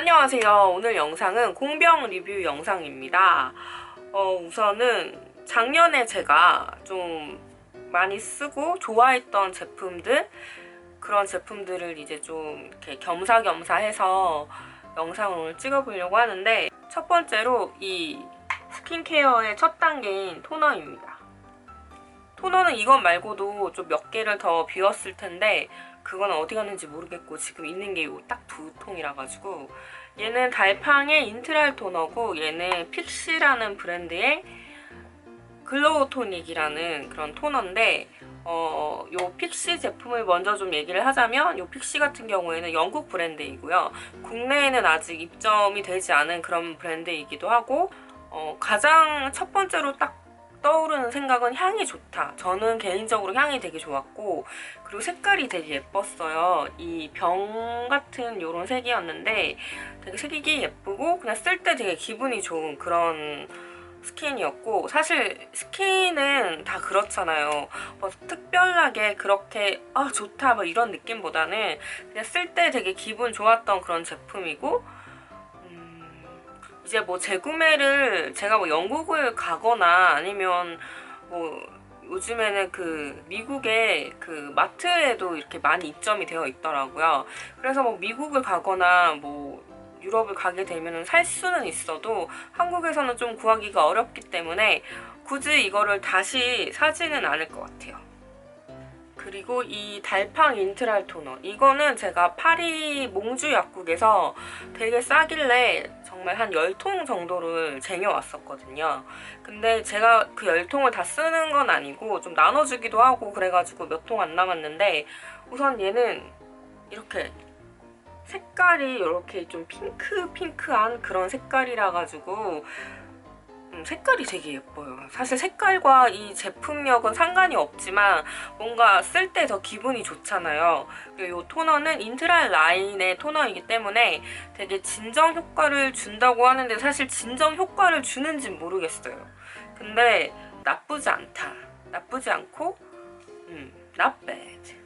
안녕하세요. 오늘 영상은 공병 리뷰 영상입니다. 어, 우선은 작년에 제가 좀 많이 쓰고 좋아했던 제품들 그런 제품들을 이제 좀 이렇게 겸사겸사 해서 영상을 찍어보려고 하는데 첫 번째로 이 스킨케어의 첫 단계인 토너입니다. 토너는 이것 말고도 좀 몇 개를 더 비웠을 텐데 그건 어디 갔는지 모르겠고 지금 있는 게 딱 두 통이라 가지고 얘는 달팡의 인트랄 토너고 얘는 픽시라는 브랜드의 글로우 토닉이라는 그런 토너인데 어, 요 픽시 제품을 먼저 좀 얘기를 하자면 요 픽시 같은 경우에는 영국 브랜드이고요. 국내에는 아직 입점이 되지 않은 그런 브랜드이기도 하고 어, 가장 첫 번째로 딱 떠오르는 생각은 향이 좋다. 저는 개인적으로 향이 되게 좋았고 그리고 색깔이 되게 예뻤어요. 이 병 같은 요런 색이었는데 되게 색이 예쁘고 그냥 쓸 때 되게 기분이 좋은 그런 스킨이었고 사실 스킨은 다 그렇잖아요. 뭐 특별하게 그렇게 아 좋다 뭐 이런 느낌보다는 그냥 쓸 때 되게 기분 좋았던 그런 제품이고 음, 이제 뭐 재구매를 제가 뭐 영국을 가거나 아니면 뭐 요즘에는 그 미국의 그 마트에도 이렇게 많이 입점이 되어 있더라고요. 그래서 뭐 미국을 가거나 뭐 유럽을 가게 되면 살 수는 있어도 한국에서는 좀 구하기가 어렵기 때문에 굳이 이거를 다시 사지는 않을 것 같아요. 그리고 이 달팡 인트랄 토너 이거는 제가 파리 몽주 약국에서 되게 싸길래 정말 한 10통 정도를 쟁여왔었거든요. 근데 제가 그 10통을 다 쓰는 건 아니고 좀 나눠주기도 하고 그래가지고 몇 통 안 남았는데 우선 얘는 이렇게 색깔이 이렇게 좀 핑크 핑크한 그런 색깔이라 가지고 음, 색깔이 되게 예뻐요. 사실 색깔과 이 제품력은 상관이 없지만 뭔가 쓸 때 더 기분이 좋잖아요. 그리고 이 토너는 인트랄 라인의 토너이기 때문에 되게 진정 효과를 준다고 하는데 사실 진정 효과를 주는지 모르겠어요. 근데 나쁘지 않다. 나쁘지 않고 음, not bad.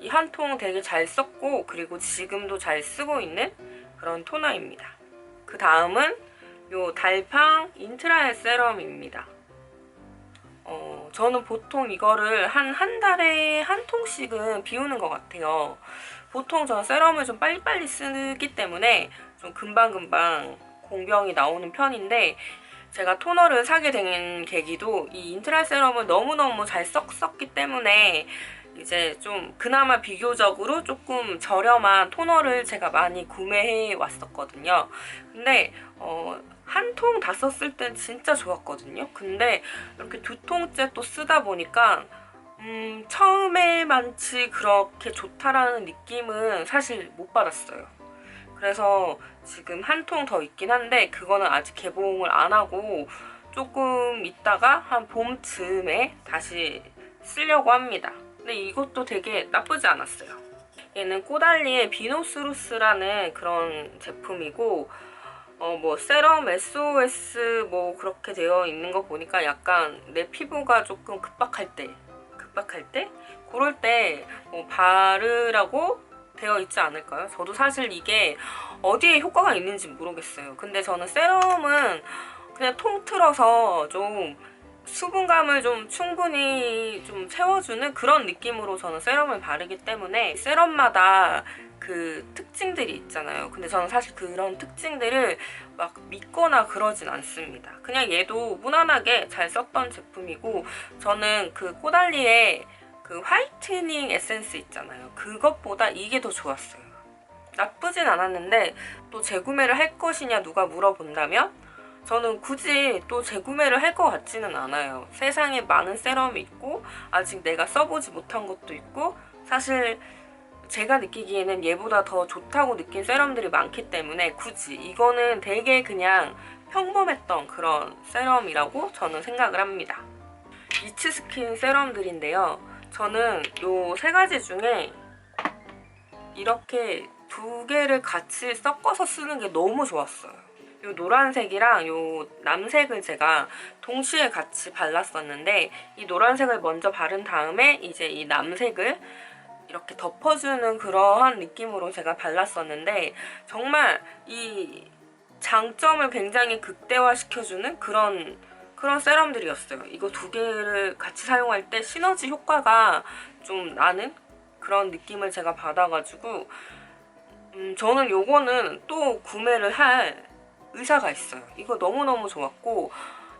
이 한 통 되게 잘 썼고 그리고 지금도 잘 쓰고 있는 그런 토너입니다. 그 다음은 요 달팡 인트라의 세럼입니다. 어, 저는 보통 이거를 한 한 달에 한 통씩은 비우는 것 같아요. 보통 저는 세럼을 좀 빨리빨리 쓰기 때문에 좀 금방금방 공병이 나오는 편인데 제가 토너를 사게 된 계기도 이 인트라 세럼을 너무너무 잘 썼기 때문에 이제 좀 그나마 비교적으로 조금 저렴한 토너를 제가 많이 구매해 왔었거든요. 근데 어, 한 통 다 썼을 땐 진짜 좋았거든요. 근데 이렇게 두 통째 또 쓰다 보니까 음, 처음에만치 그렇게 좋다라는 느낌은 사실 못 받았어요. 그래서 지금 한 통 더 있긴 한데 그거는 아직 개봉을 안 하고 조금 있다가 한 봄쯤에 다시 쓰려고 합니다. 근데 이것도 되게 나쁘지 않았어요. 얘는 꼬달리의 비노스루스라는 그런 제품이고 어 뭐 세럼 SOS 뭐 그렇게 되어 있는 거 보니까 약간 내 피부가 조금 급박할 때 급박할 때 그럴 때 뭐 바르라고 되어 있지 않을까요? 저도 사실 이게 어디에 효과가 있는지 모르겠어요. 근데 저는 세럼은 그냥 통틀어서 좀 수분감을 좀 충분히 좀 채워주는 그런 느낌으로 저는 세럼을 바르기 때문에 세럼마다 그 특징들이 있잖아요. 근데 저는 사실 그런 특징들을 막 믿거나 그러진 않습니다. 그냥 얘도 무난하게 잘 썼던 제품이고 저는 그 꼬달리의 그 화이트닝 에센스 있잖아요. 그것보다 이게 더 좋았어요. 나쁘진 않았는데 또 재구매를 할 것이냐 누가 물어본다면 저는 굳이 또 재구매를 할 것 같지는 않아요. 세상에 많은 세럼이 있고 아직 내가 써보지 못한 것도 있고 사실 제가 느끼기에는 얘보다 더 좋다고 느낀 세럼들이 많기 때문에 굳이 이거는 되게 그냥 평범했던 그런 세럼이라고 저는 생각을 합니다. 이츠 스킨 세럼들인데요. 저는 요 세 가지 중에 이렇게 두 개를 같이 섞어서 쓰는 게 너무 좋았어요. 요 노란색이랑 요 남색을 제가 동시에 같이 발랐었는데 이 노란색을 먼저 바른 다음에 이제 이 남색을 이렇게 덮어주는 그러한 느낌으로 제가 발랐었는데 정말 이 장점을 굉장히 극대화시켜주는 그런 그런 세럼들이었어요. 이거 두 개를 같이 사용할 때 시너지 효과가 좀 나는 그런 느낌을 제가 받아가지고 음, 저는 요거는 또 구매를 할 의사가 있어요. 이거 너무너무 좋았고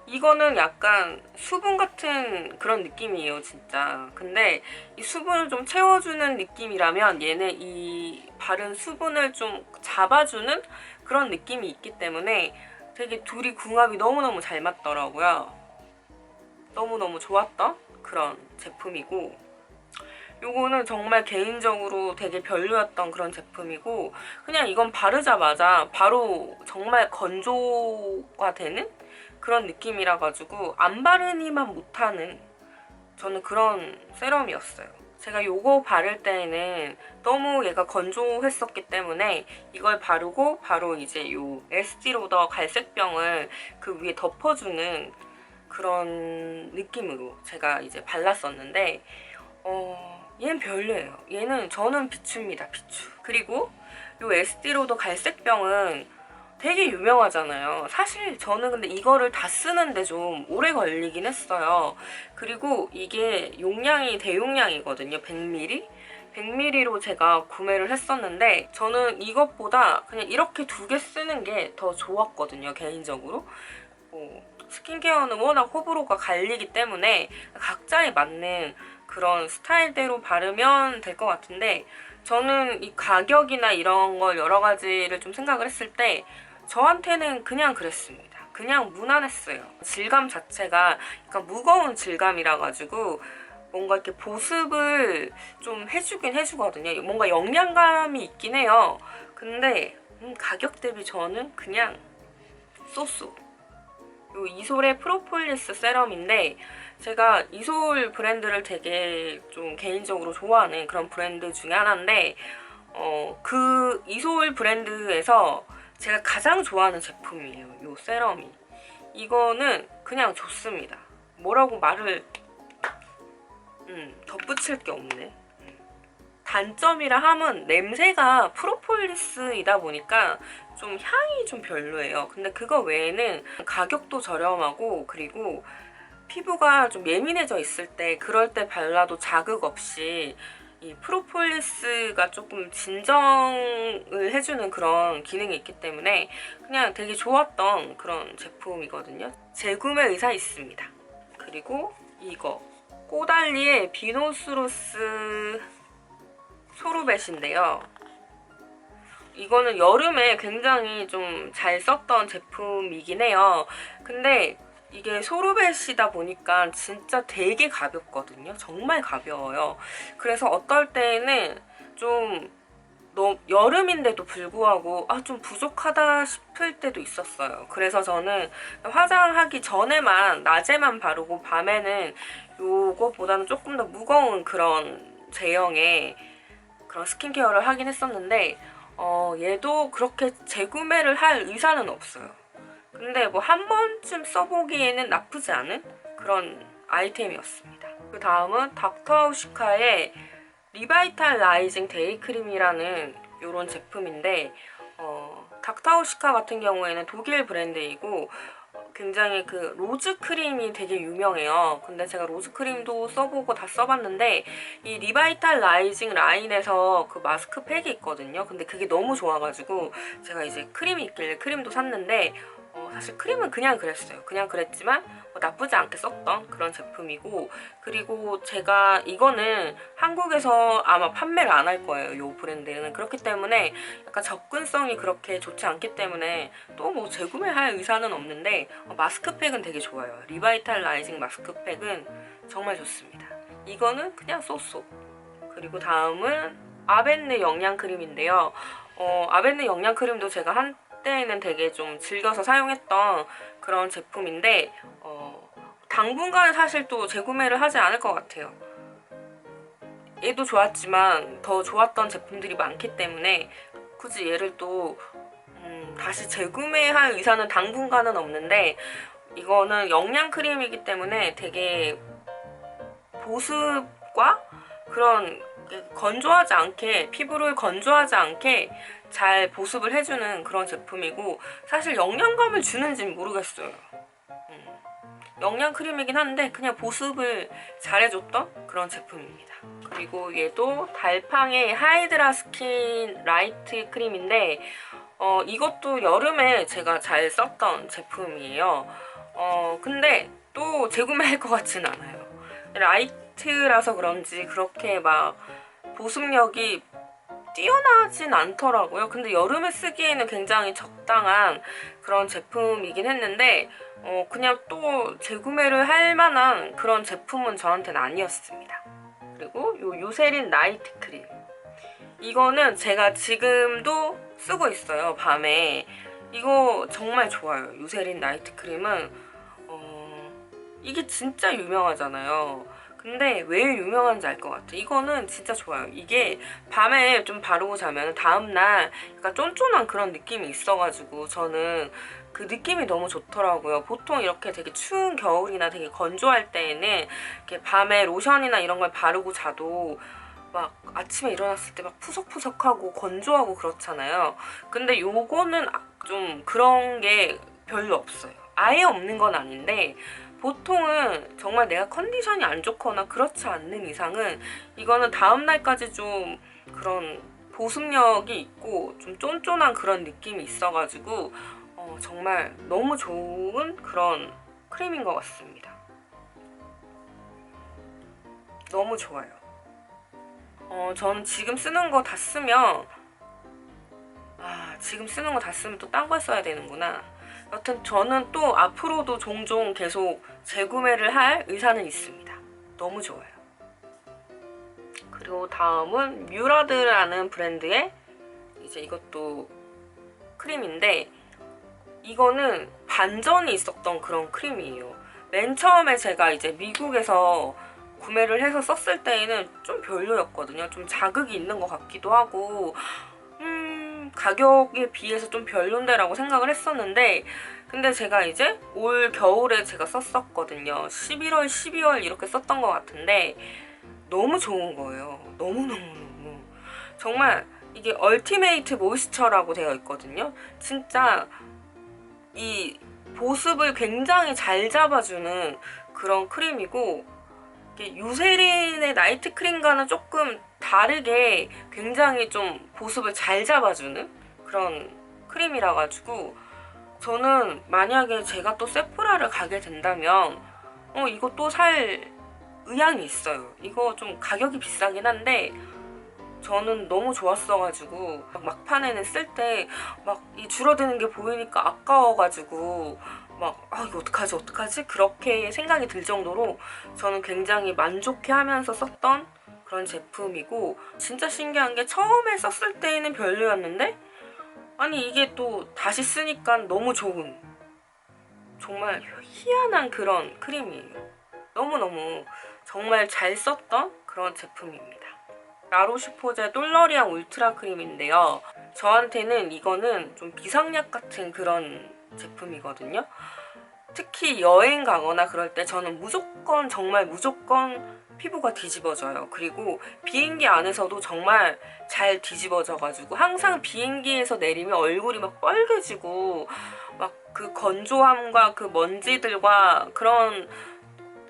이거는 약간 수분 같은 그런 느낌이에요, 진짜. 근데 이 수분을 좀 채워주는 느낌이라면 얘는 이 바른 수분을 좀 잡아주는 그런 느낌이 있기 때문에 되게 둘이 궁합이 너무너무 잘 맞더라고요. 너무너무 좋았던 그런 제품이고 요거는 정말 개인적으로 되게 별로였던 그런 제품이고 그냥 이건 바르자마자 바로 정말 건조가 되는 그런 느낌이라 가지고 안 바르니만 못하는 저는 그런 세럼이었어요. 제가 요거 바를 때에는 너무 얘가 건조했었기 때문에 이걸 바르고 바로 이제 요 에스티 로더 갈색병을 그 위에 덮어주는 그런 느낌으로 제가 이제 발랐었는데 어 얘는 별로예요. 얘는 저는 비추입니다. 비추. 그리고 요 에스티로더 갈색병은 되게 유명하잖아요. 사실 저는 근데 이거를 다 쓰는데 좀 오래 걸리긴 했어요. 그리고 이게 용량이 대용량이거든요. 100ml? 100ml로 제가 구매를 했었는데 저는 이것보다 그냥 이렇게 두 개 쓰는 게 더 좋았거든요. 개인적으로. 뭐 스킨케어는 워낙 호불호가 갈리기 때문에 각자에 맞는 그런 스타일대로 바르면 될 것 같은데 저는 이 가격이나 이런 걸 여러 가지를 좀 생각을 했을 때 저한테는 그냥 그랬습니다. 그냥 무난했어요. 질감 자체가 약간 무거운 질감이라 가지고 뭔가 이렇게 보습을 좀 해주긴 해주거든요. 뭔가 영양감이 있긴 해요. 근데 음, 가격 대비 저는 그냥 쏘쏘. 요 이솔의 프로폴리스 세럼인데 제가 이솔 브랜드를 되게 좀 개인적으로 좋아하는 그런 브랜드 중에 하나인데 어, 그 이솔 브랜드에서 제가 가장 좋아하는 제품이에요. 요 세럼이. 이거는 그냥 좋습니다. 뭐라고 말을 음, 덧붙일 게 없네. 단점이라 함은 냄새가 프로폴리스이다 보니까 좀 향이 좀 별로예요. 근데 그거 외에는 가격도 저렴하고 그리고 피부가 좀 예민해져 있을 때 그럴 때 발라도 자극 없이 이 프로폴리스가 조금 진정을 해주는 그런 기능이 있기 때문에 그냥 되게 좋았던 그런 제품이거든요. 재구매 의사 있습니다. 그리고 이거 꼬달리의 비노스로스 소르벳인데요. 이거는 여름에 굉장히 좀 잘 썼던 제품이긴 해요. 근데 이게 소르벳이다 보니까 진짜 되게 가볍거든요. 정말 가벼워요. 그래서 어떨 때는 좀너 여름인데도 불구하고 아 좀 부족하다 싶을 때도 있었어요. 그래서 저는 화장하기 전에만 낮에만 바르고 밤에는 요거보다는 조금 더 무거운 그런 제형의 그런 스킨케어를 하긴 했었는데 어, 얘도 그렇게 재구매를 할 의사는 없어요. 근데 뭐 한 번쯤 써보기에는 나쁘지 않은 그런 아이템이었습니다. 그 다음은 닥터하우시카의 리바이탈 라이징 데이크림이라는 이런 제품인데 어, 닥터하우시카 같은 경우에는 독일 브랜드이고 굉장히 그 로즈 크림이 되게 유명해요. 근데 제가 로즈 크림도 써보고 다 써봤는데 이 리바이탈 라이징 라인에서 그 마스크팩이 있거든요. 근데 그게 너무 좋아가지고 제가 이제 크림이 있길래 크림도 샀는데 어, 사실 크림은 그냥 그랬어요. 그냥 그랬지만 뭐 나쁘지 않게 썼던 그런 제품이고 그리고 제가 이거는 한국에서 아마 판매를 안 할 거예요. 이 브랜드는 그렇기 때문에 약간 접근성이 그렇게 좋지 않기 때문에 또 뭐 재구매할 의사는 없는데 어, 마스크팩은 되게 좋아요. 리바이탈 라이징 마스크팩은 정말 좋습니다. 이거는 그냥 쏘쏘. 그리고 다음은 아벤느 영양 크림인데요. 어, 아벤느 영양 크림도 제가 한 때는 되게 좀 즐겨서 사용했던 그런 제품인데 어, 당분간은 사실 또 재구매를 하지 않을 것 같아요. 얘도 좋았지만 더 좋았던 제품들이 많기 때문에 굳이 얘를 또 음, 다시 재구매할 의사는 당분간은 없는데 이거는 영양 크림이기 때문에 되게 보습과 그런 건조하지 않게 피부를 건조하지 않게 잘 보습을 해주는 그런 제품이고 사실 영양감을 주는지는 모르겠어요. 음, 영양 크림이긴 한데 그냥 보습을 잘해줬던 그런 제품입니다. 그리고 얘도 달팡의 하이드라 스킨 라이트 크림인데 어, 이것도 여름에 제가 잘 썼던 제품이에요. 어, 근데 또 재구매할 것 같진 않아요. 라이트라서 그런지 그렇게 막 보습력이 뛰어나진 않더라고요. 근데 여름에 쓰기에는 굉장히 적당한 그런 제품이긴 했는데 어, 그냥 또 재구매를 할 만한 그런 제품은 저한테는 아니었습니다. 그리고 요 유세린 나이트 크림 이거는 제가 지금도 쓰고 있어요 밤에 이거 정말 좋아요 유세린 나이트 크림은 어, 이게 진짜 유명하잖아요 근데 왜 유명한지 알 것 같아 이거는 진짜 좋아요 이게 밤에 좀 바르고 자면 다음날 약간 쫀쫀한 그런 느낌이 있어가지고 저는 그 느낌이 너무 좋더라고요. 보통 이렇게 되게 추운 겨울이나 되게 건조할 때에는 이렇게 밤에 로션이나 이런 걸 바르고 자도 막 아침에 일어났을 때 막 푸석푸석하고 건조하고 그렇잖아요. 근데 요거는 아- 좀 그런 게 별로 없어요. 아예 없는 건 아닌데 보통은 정말 내가 컨디션이 안 좋거나 그렇지 않는 이상은 이거는 다음 날까지 좀 그런 보습력이 있고 좀 쫀쫀한 그런 느낌이 있어가지고 어, 정말 너무 좋은 그런 크림인 것 같습니다. 너무 좋아요. 어, 저는 지금 쓰는 거 다 쓰면 아, 지금 쓰는 거 다 쓰면 또 딴 걸 써야 되는구나. 여튼 저는 또 앞으로도 종종 계속 재구매를 할 의사는 있습니다. 너무 좋아요. 그리고 다음은 뮤라드라는 브랜드의 이제 이것도 크림인데 이거는 반전이 있었던 그런 크림이에요. 맨 처음에 제가 이제 미국에서 구매를 해서 썼을 때에는 좀 별로였거든요. 좀 자극이 있는 것 같기도 하고, 음, 가격에 비해서 좀 별론데라고 생각을 했었는데, 근데 제가 이제 올 겨울에 제가 썼었거든요. 11월, 12월 이렇게 썼던 것 같은데, 너무 좋은 거예요. 너무너무너무. 정말 이게 얼티메이트 모이스처라고 되어 있거든요. 진짜 이 보습을 굉장히 잘 잡아주는 그런 크림이고 이게 유세린의 나이트 크림과는 조금 다르게 굉장히 좀 보습을 잘 잡아주는 그런 크림이라 가지고 저는 만약에 제가 또 세프라를 가게 된다면 어또살 의향이 있어요. 이거 좀 가격이 비싸긴 한데 저는 너무 좋았어가지고 막 막판에는 쓸 때 막 이 줄어드는 게 보이니까 아까워가지고 막 아 이거 어떡하지 어떡하지 그렇게 생각이 들 정도로 저는 굉장히 만족해 하면서 썼던 그런 제품이고 진짜 신기한 게 처음에 썼을 때는 별로였는데 아니 이게 또 다시 쓰니까 너무 좋은 정말 희한한 그런 크림이에요. 너무너무 정말 잘 썼던 그런 제품입니다. 라로시포제 똘러리앙 울트라 크림인데요. 저한테는 이거는 좀 비상약 같은 그런 제품이거든요. 특히 여행 가거나 그럴 때 저는 무조건 정말 무조건 피부가 뒤집어져요. 그리고 비행기 안에서도 정말 잘 뒤집어져가지고 항상 비행기에서 내리면 얼굴이 막 빨개지고 막 그 건조함과 그 먼지들과 그런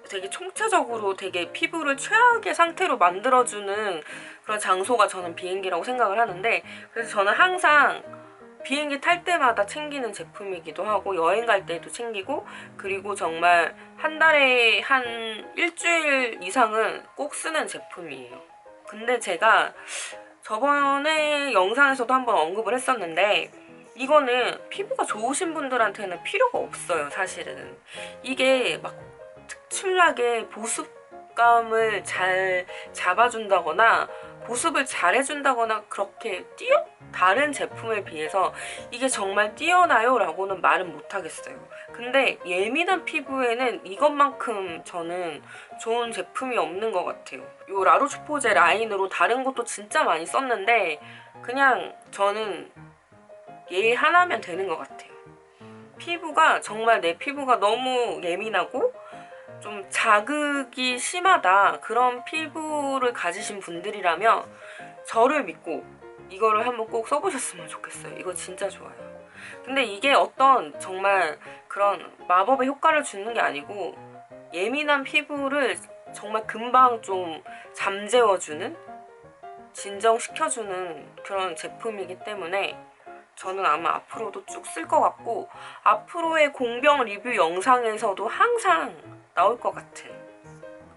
되게 총체적으로 되게 피부를 최악의 상태로 만들어주는 그런 장소가 저는 비행기라고 생각을 하는데 그래서 저는 항상 비행기 탈 때마다 챙기는 제품이기도 하고 여행 갈 때도 챙기고 그리고 정말 한 달에 한 일주일 이상은 꼭 쓰는 제품이에요. 근데 제가 저번에 영상에서도 한번 언급을 했었는데 이거는 피부가 좋으신 분들한테는 필요가 없어요, 사실은. 이게 막 특출나게 보습 감을 잘 잡아준다거나 보습을 잘 해준다거나 그렇게 뛰어 다른 제품에 비해서 이게 정말 뛰어나요? 라고는 말은 못하겠어요. 근데 예민한 피부에는 이것만큼 저는 좋은 제품이 없는 것 같아요. 요 라로슈포제 라인으로 다른 것도 진짜 많이 썼는데 그냥 저는 얘 하나면 되는 것 같아요. 피부가 정말 내 피부가 너무 예민하고 좀 자극이 심하다 그런 피부를 가지신 분들이라면 저를 믿고 이거를 한번 꼭 써보셨으면 좋겠어요. 이거 진짜 좋아요. 근데 이게 어떤 정말 그런 마법의 효과를 주는 게 아니고 예민한 피부를 정말 금방 좀 잠재워주는 진정시켜주는 그런 제품이기 때문에 저는 아마 앞으로도 쭉 쓸 것 같고 앞으로의 공병 리뷰 영상에서도 항상 나올 것 같은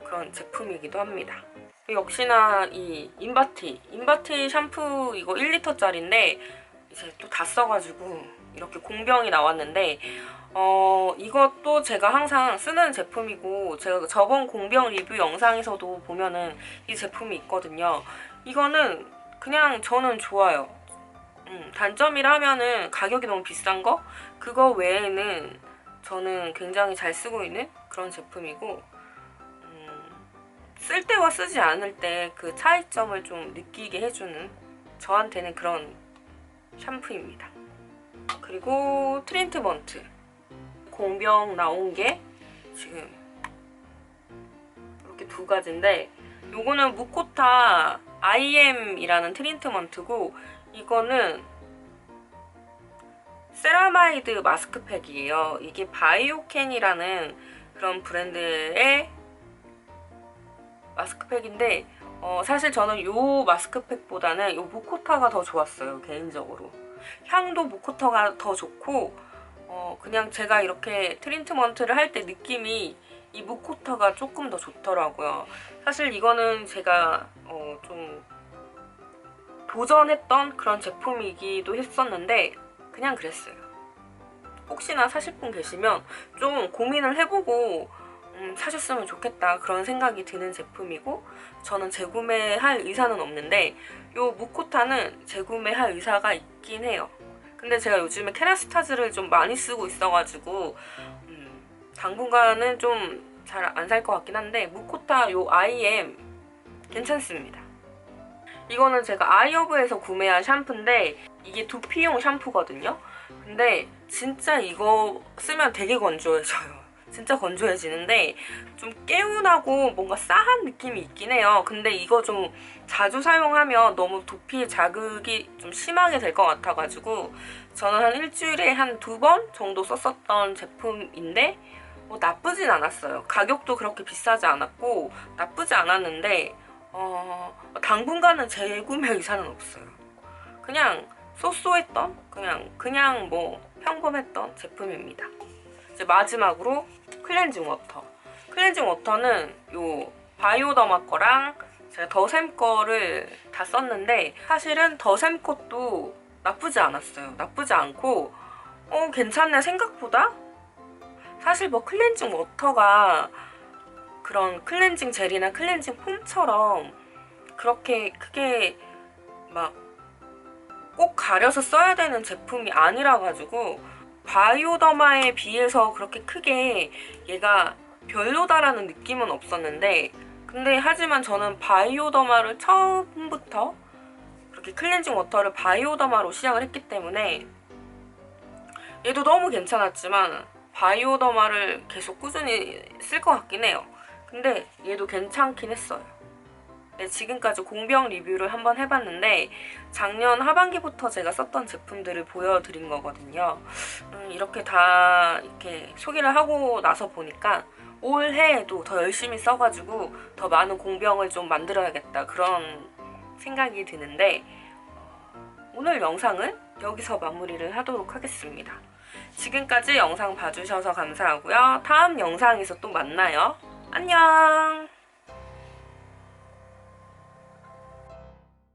그런 제품이기도 합니다. 역시나 이 인바티 인바티 샴푸 이거 1리터짜리인데 이제 또 다 써가지고 이렇게 공병이 나왔는데 어 이것도 제가 항상 쓰는 제품이고 제가 저번 공병 리뷰 영상에서도 보면은 이 제품이 있거든요. 이거는 그냥 저는 좋아요. 음, 단점이라면은 가격이 너무 비싼 거 그거 외에는 저는 굉장히 잘 쓰고 있는 그런 제품이고 음, 쓸 때와 쓰지 않을 때 그 차이점을 좀 느끼게 해주는 저한테는 그런 샴푸입니다. 그리고 트리트먼트 공병 나온 게 지금 이렇게 두 가지인데 요거는 무코타 IM이라는 트리트먼트고 이거는 세라마이드 마스크팩이에요. 이게 바이오캔이라는 그런 브랜드의 마스크팩인데 어, 사실 저는 요 마스크팩보다는 요 무코타가 더 좋았어요 개인적으로. 향도 무코타가 더 좋고 어, 그냥 제가 이렇게 트리트먼트를 할 때 느낌이 이 무코타가 조금 더 좋더라고요. 사실 이거는 제가 어, 좀 도전했던 그런 제품이기도 했었는데 그냥 그랬어요 혹시나 사실 분 계시면 좀 고민을 해보고 음, 사셨으면 좋겠다 그런 생각이 드는 제품이고 저는 재구매할 의사는 없는데 요 무코타는 재구매할 의사가 있긴 해요. 근데 제가 요즘에 케라스타즈를 좀 많이 쓰고 있어가지고 음, 당분간은 좀 잘 안 살 것 같긴 한데 무코타 요 IM 괜찮습니다. 이거는 제가 아이어브에서 구매한 샴푸인데 이게 두피용 샴푸거든요 근데 진짜 이거 쓰면 되게 건조해져요 진짜 건조해지는데 좀 개운하고 뭔가 싸한 느낌이 있긴 해요. 근데 이거 좀 자주 사용하면 너무 두피 자극이 좀 심하게 될 것 같아가지고 저는 한 일주일에 한 두 번 정도 썼었던 제품인데 뭐 나쁘진 않았어요. 가격도 그렇게 비싸지 않았고 나쁘지 않았는데 어, 당분간은 재구매 의사는 없어요. 그냥 쏘쏘했던 그냥 그냥 뭐 평범했던 제품입니다. 이제 마지막으로 클렌징 워터. 클렌징 워터는 요 바이오더마 거랑 제가 더샘 거를 다 썼는데 사실은 더샘 것도 나쁘지 않았어요. 나쁘지 않고 어 괜찮네 생각보다 사실 뭐 클렌징 워터가 그런 클렌징 젤이나 클렌징 폼처럼 그렇게 크게 막 꼭 가려서 써야 되는 제품이 아니라 가지고 바이오더마에 비해서 그렇게 크게 얘가 별로다라는 느낌은 없었는데 근데 하지만 저는 바이오더마를 처음부터 그렇게 클렌징 워터를 바이오더마로 시작을 했기 때문에 얘도 너무 괜찮았지만 바이오더마를 계속 꾸준히 쓸 것 같긴 해요. 근데 얘도 괜찮긴 했어요. 네, 지금까지 공병 리뷰를 한번 해봤는데 작년 하반기부터 제가 썼던 제품들을 보여드린 거거든요. 음, 이렇게 다 이렇게 소개를 하고 나서 보니까 올해에도 더 열심히 써가지고 더 많은 공병을 좀 만들어야겠다 그런 생각이 드는데 오늘 영상은 여기서 마무리를 하도록 하겠습니다. 지금까지 영상 봐주셔서 감사하고요. 다음 영상에서 또 만나요. 안녕!